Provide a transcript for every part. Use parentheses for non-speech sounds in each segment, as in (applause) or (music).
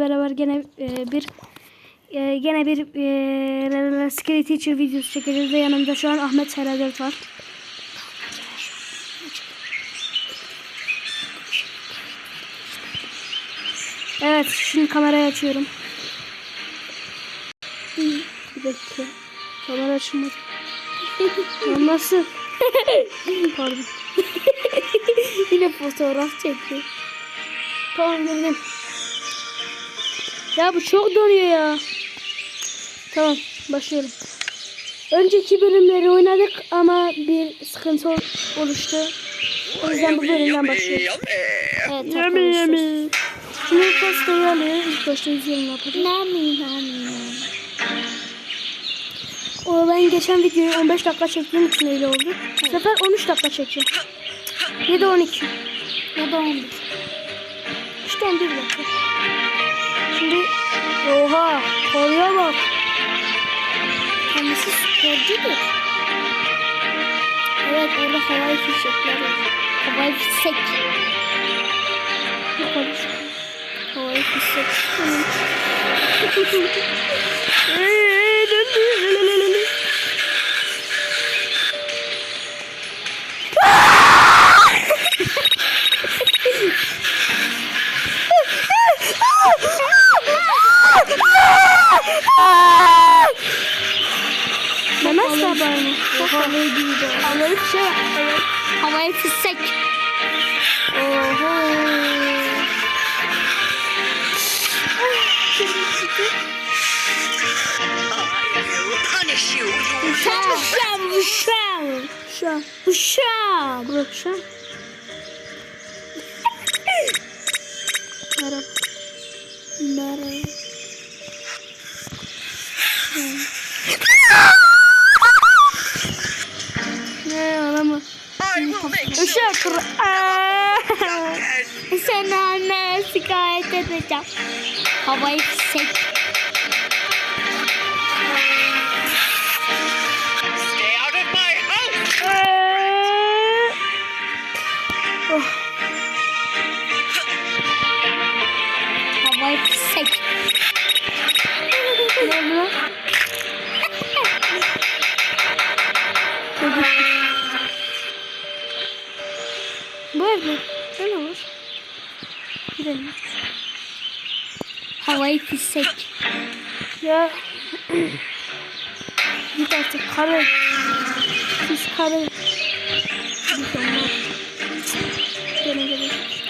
beraber gene e, bir e, gene bir e, Scary Teacher videosu çekeceğiz ve yanımda şu an Ahmet Seradet var. Evet şimdi kamerayı açıyorum. Bir dakika. Kamera açılmadı. Lan Nasıl? (laughs) Pardon. (laughs) Yine fotoğraf çekti. Tamam dedim. Ya bu çok donuyor ya. Tamam başlıyorum. Önceki bölümleri oynadık ama bir sıkıntı ol- oluştu. O yüzden bu bölümden başlıyoruz. Evet Yummy yummy. Şimdi ilk pastayı alıyoruz. İlk başta izleyelim ne yapacağız. Nami nami. O ben geçen videoyu 15 dakika çektiğim için öyle oldu. Bu sefer 13 dakika çekeceğim. 7 12. Ya da 11. İşte 11 dakika. Şimdi oha koruya bak. Kendisi sporcudur. Evet orada havai fişekler var. Havai fişek. Yukarı çık. Havai fişek. Ben (laughs) (laughs) şey var. Evet. Havai fişek. Oho. Şu an. Uşağım. Bırak şu an. Merhaba. Merhaba. I will make sure Işık. kır- Aa! and (laughs) Sen anne şikayet edeceğim. Havai fişek. stay out Fişek. Ya (clears throat) git artık karı. Pis karı.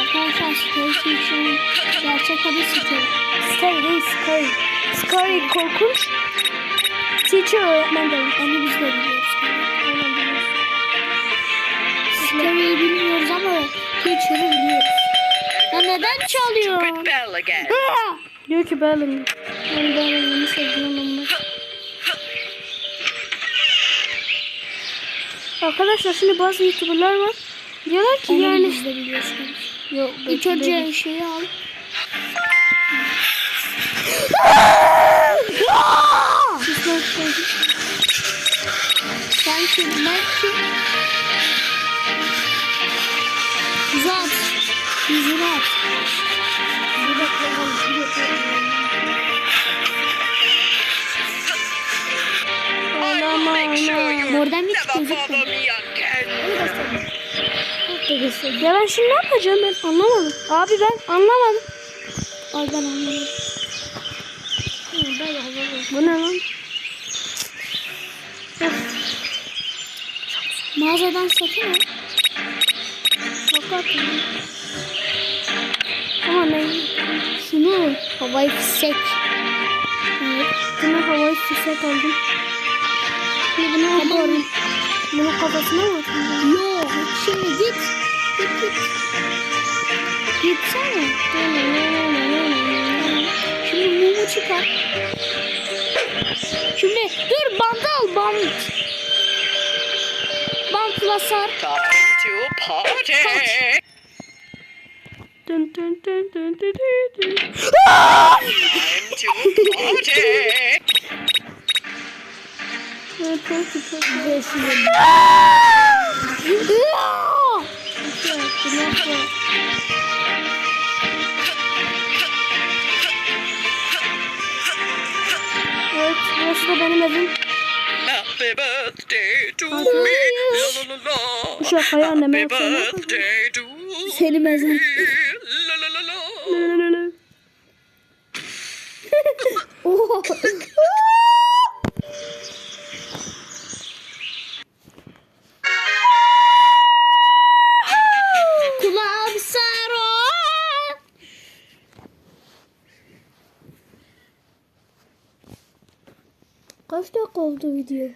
Arkadaşlar Stacy için gerçek adı. Scary değil Scary. Scary korkunç. Teacher öğretmen demek. Onu biz de biliyoruz. Scary'yi bilmiyoruz ama Teacher'ı biliyoruz. Ya neden çalıyor? Diyor ki Berlin. Ben Berlin'i sevdiğim onlar. Arkadaşlar şimdi bazı youtuberlar var. Diyorlar ki Onu yani... Yok, İlk önce şeyi al. Sen kimler ki? Yüzü at. Yüzünü at. Bir bir Oradan me again. Ya ben şimdi ne yapacağım ben anlamadım. Abi ben anlamadım. Ay ben anlamadım. Bu ne lan? Mağazadan satın al. Fakat ama ne? Şunu havai fişek. Evet. Bunu havayı fişek aldım. Şimdi bunu yapıyorum. Bunu kafasına mı atayım? Yok şimdi git. Git git. Gitsene. Şimdi mumu çıkar. Şimdi dur bandı al bant. Bantla sar. Time to party. Dün dün dün dün dün dün. Evet, burası da benim evim. Happy birthday to me. La la la la. Şakayı anneme yapsana. Happy birthday to me. Seni mezar. Oo. Kaç dakika oldu video?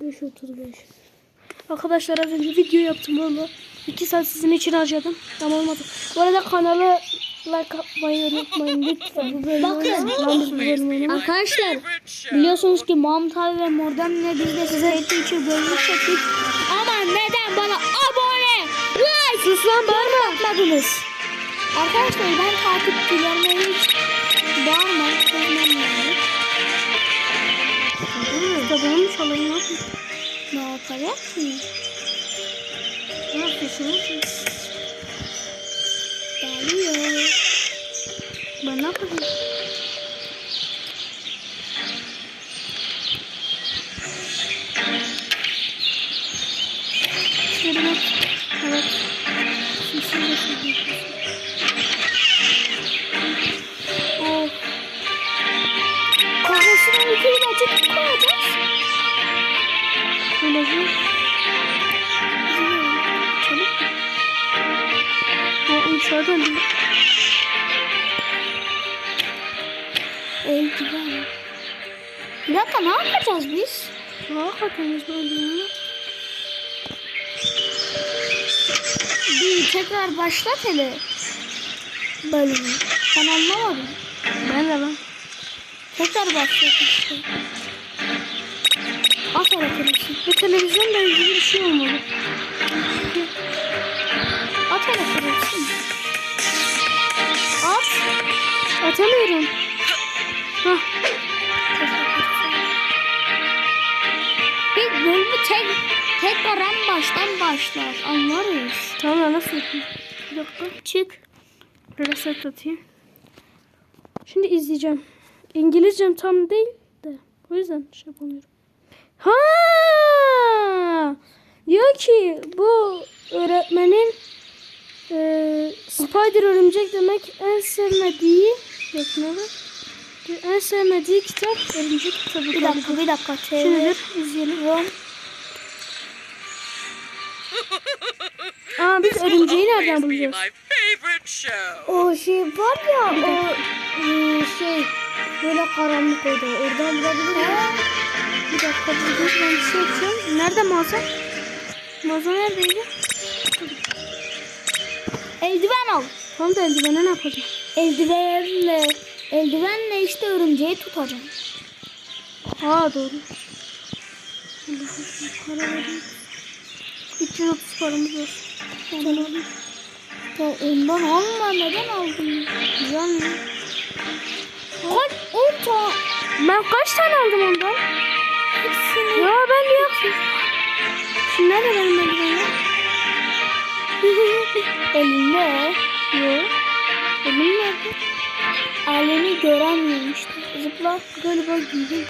5.35 Arkadaşlar az önce video yaptım valla. 2 saat sizin için harcadım. Ama olmadı. Bu arada kanala like atmayı unutmayın lütfen. Bu bölümü Bakın. bölümü. Arkadaşlar biliyorsunuz ki Mahmut abi ve Mordan ne biz de size eğitim için bölüm çektik. Ama neden bana abone, like, Sus lan bağırma. atmadınız? Arkadaşlar ben takipçilerime hiç bağırmam, kızmam yani. Kitabını mı çalayım ne yapayım? Ne yapacaksın? Geliyor. Ben ne yapayım? Evet. Şöyle şöyle. Oh. Kahvesini yukarı açıp koyacağız. Şöyle bir. Dışarıdan değil. Eldiven. Bir dakika ne yapacağız biz? Hakikaten biz böyle. Bir tekrar başlat hele. Bölümü. Ben anlamadım. Ben de ben. Tekrar başlat işte. At elektriksin. Bu televizyonla ilgili bir şey olmalı. At elektriksin. At. Atamıyorum. Hah. Bir bölümü tek tekrar en baştan başlar. Anlarız. Tamam nasıl yapayım? Bir dakika. Çık. Reset atayım. Şimdi izleyeceğim. İngilizcem tam değil de. O yüzden şey yapamıyorum. Ha! Diyor ki bu öğretmenin e, Spider örümcek demek en sevmediği var? En sevmediği kitap örümcek kitabı. Bir dakika bir dakika. Dur izleyelim. Aa biz örümceği nereden bulacağız? O şey var ya o e, şey böyle karanlık oldu. Oradan bulabilir miyim? Bir dakika dur ben bir şey yapacağım. Nerede mağaza? Mağaza neredeydi? Eldiven al. Tam da eldivene ne yapacağım? Eldivenle eldivenle işte örümceği tutacağım. Aa doğru. Vereyim. 330 paramız var. Tamam. Ya ondan alma neden aldın? Güzel mi? Kaç on tane Ben kaç tane aldım ondan? hepsini. Ya ben niye haksız? Şimdi nerede benim eldivenim? (laughs) Elinde. Yok. Elim nerede? Elini göremiyorum işte. Zıpla. Galiba giydim.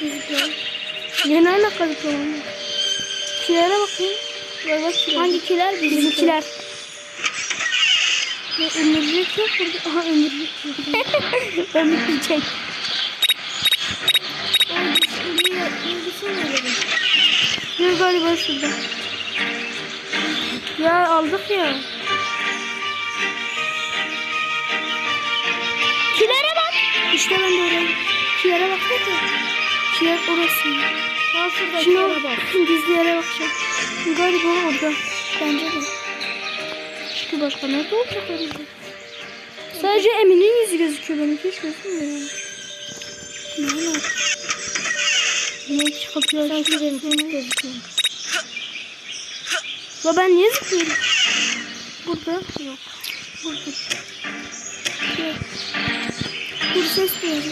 Zıpla. Yine alakalı tamam. Kilere bakayım. Galiba kiler. Hangikiler bizimkiler? Bizimkiler. Ya ömürlük yok burada. Aha ömürlük yok. (laughs) ömürlük çek. Ya galiba şurada. Ya aldık ya. İşte ben de oraya. Kilere bak hadi. Kiler orası. Ha şurada Şimdi o bak. (laughs) gizli yere bakacağım. Galiba orada. Bence de. Çünkü başka nerede olacak öyle? Sadece Emin'in yüzü gözüküyor benim hiç gözükmüyor. Ne var? Yine hiç kapıyı açmış. gözüküyor. Ya ben niye zıplıyorum? Burada yok. Burada. Yok. Bir ses duyuyorum.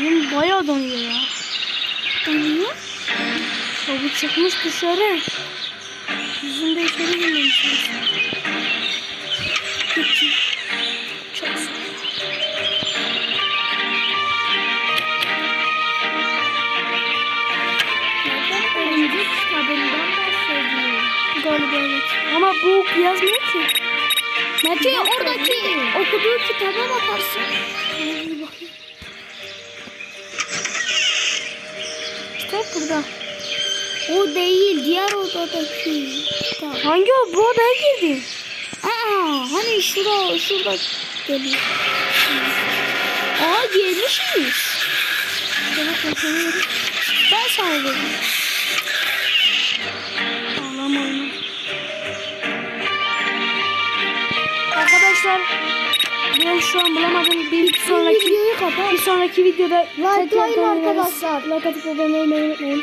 Oyun bayağı donuyor ya. Donuyor. O bu çıkmış dışarı. Yüzünde içeri girmemiş. Çok zor. Örümcek kitabından bahsediyor. Galiba evet. Ama bu yazmıyor ki. Bence oradaki okuduğu kitaba bakarsın. Burada. O değil, diğer odadaki kitap. Hangi o? Bu odaya girdi. Aa, hani şurada, şurada geliyor. Aa, ben sana vereyim. Ben sana vereyim. Ağlama oyunu. Arkadaşlar ben şu an bulamadım. Bir sonraki videoyu kapat. bir sonraki videoda Likelayın tekrar döneriz. arkadaşlar. Like atıp abone olmayı unutmayın.